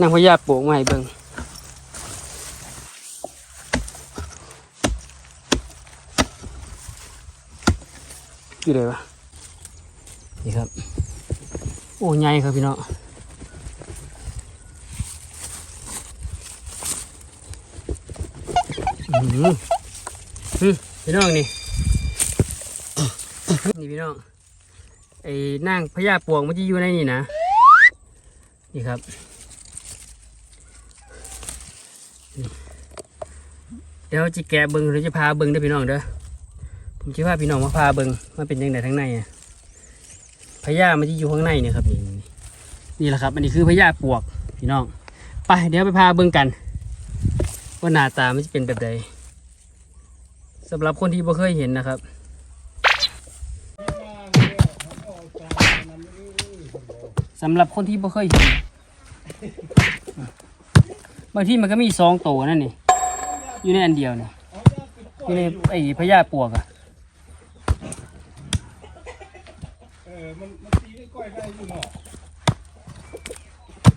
นางพญาปลูกมาให้เบิ่งอยู่ไหนวะนี่ครับ โอ้ใหญ่ครับพี่น้องอือหืออืมพี่น้องนี่ นี่พี่น้อง ไอ้นางพญาปวงมันจะอยู่ในนี่นะ นี่ครับ เดี๋ยวจะแกะเบิงหรือจะพาเบิงเด้พี่น้องเด้อผมจะพาพี่น้องมาพาเบิงมันเป็นยังไงทั้งในอะพญามันจะอยู่ข้างในเนี่ยครับนี่นี่นี่แหละครับ อันนี้คือพญาปวกพี่น้องไปเดี๋ยวไปพาเบิงกันว่าหน้าตามันจะเป็นแบบใดสำหรับคนที่บ่เคยเห็นนะครับสำหรับคนที่บ่เคยเห็น บางที่มันก็มีสองตัวนั่นนี่อยู่ในอันเดียวนี่อยู่ในไอ้พญาปวกอะเออมันมันตีได้ก้อยได้อยู่เนาะ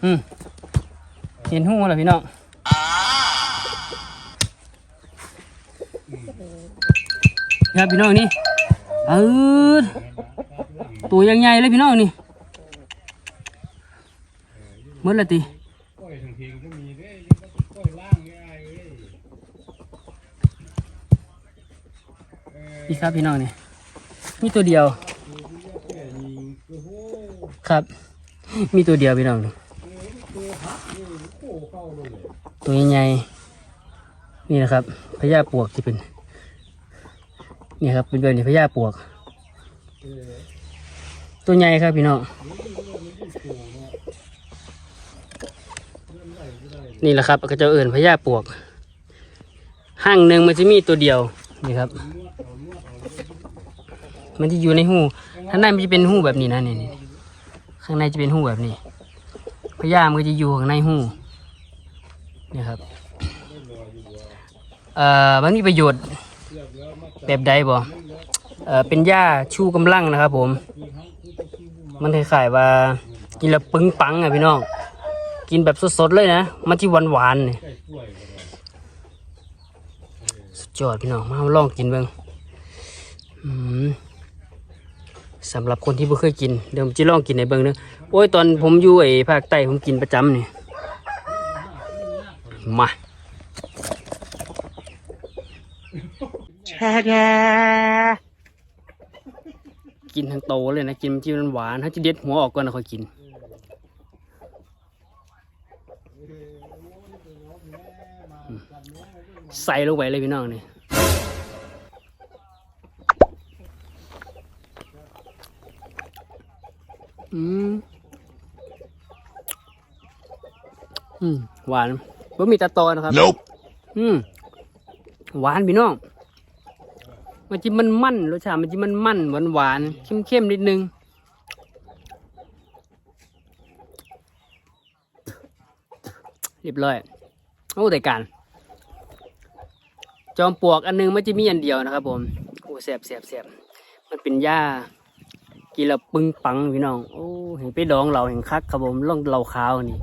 อืมเห็นหูแล้วพี่น้องครับพี่น้องนี่เออตัวยังใหญ่เลยพี่น้องนี่หมดและติ ก้อยทางเพลงก็มีเด้ยังก็ก้อยล่างง่ายเลย พี่ครับพี่น้องเนี่ยมีตัวเดียว ครับ มีตัวเดียวพี่น้องตัวหักนี่โอ้เข้าเลยตัวใหญ่ๆนี่นะครับพญาปวกที่เป็นนี่ครับเป็นแบบนี้พญาปวก ตัวใหญ่ครับพี่น้องนี่แหละครับก็จะเอื่นพญาปวกห้างหนึ่งมันจะมีตัวเดียว นี่ครับ มันจะอยู่ในหูข้างในมันจะเป็นหูแบบนี้นะนี่นี่ข้างในจะเป็นหูแบบนี้พญามันก็จะอยู่ข้างในหูนี่ครับเอ่อมันมีประโยชน์แบบใดบ่เอ่อเป็นหญ้าชูกำลังนะครับผม มันคล้ายๆว่ากินแล้วปึงปังอะพี่น้องกินแบบสดๆเลยนะ มันที่หวานๆเนี่สุด ยอดพี่น้องมาลองกินเบิ่งสำหรับคนที่ไม่เคยกินเดี๋ยวผมจะลองกินในเบิ่งนอะโอ้ยตอนผมอยู่ไอ้ภาคใต้ผมกินประจำนี่มาแช่แกินทั้งโตเลยนะกินมันที่มันหวานถ้าจะเด็ดหัวออกก่อนนะค่อยกิน ใส่ลงไปเลยพี่น้องนี่อืมอืมหวานบ่มีตาตอนะครับ Nope. อืมหวานพี่น้องมันจะมันมันรสชาติมันจะมันมันหวานหวานเข้มเข้มๆนิดนึงเรียบร้อย โอ้แต่การ จอมปลวกอันหนึงมันจะมีอันเดียวนะครับ ผมโอ้แสบแสบแสบมันเป็นหญ้ากินแล้วปึงปังพี่น้องโอ้เห็นไปดองเราเห็นคักครับผมล่องเราขาวนี่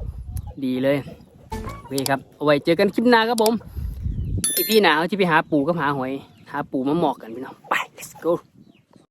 ดีเลยโอเคครับเอาไว้เจอกันคลิปหน้าครับผมพี่หนาเขาจะไปหาปูกับหาหอย หาปูมาหมอกกันพี่น้องไป let's go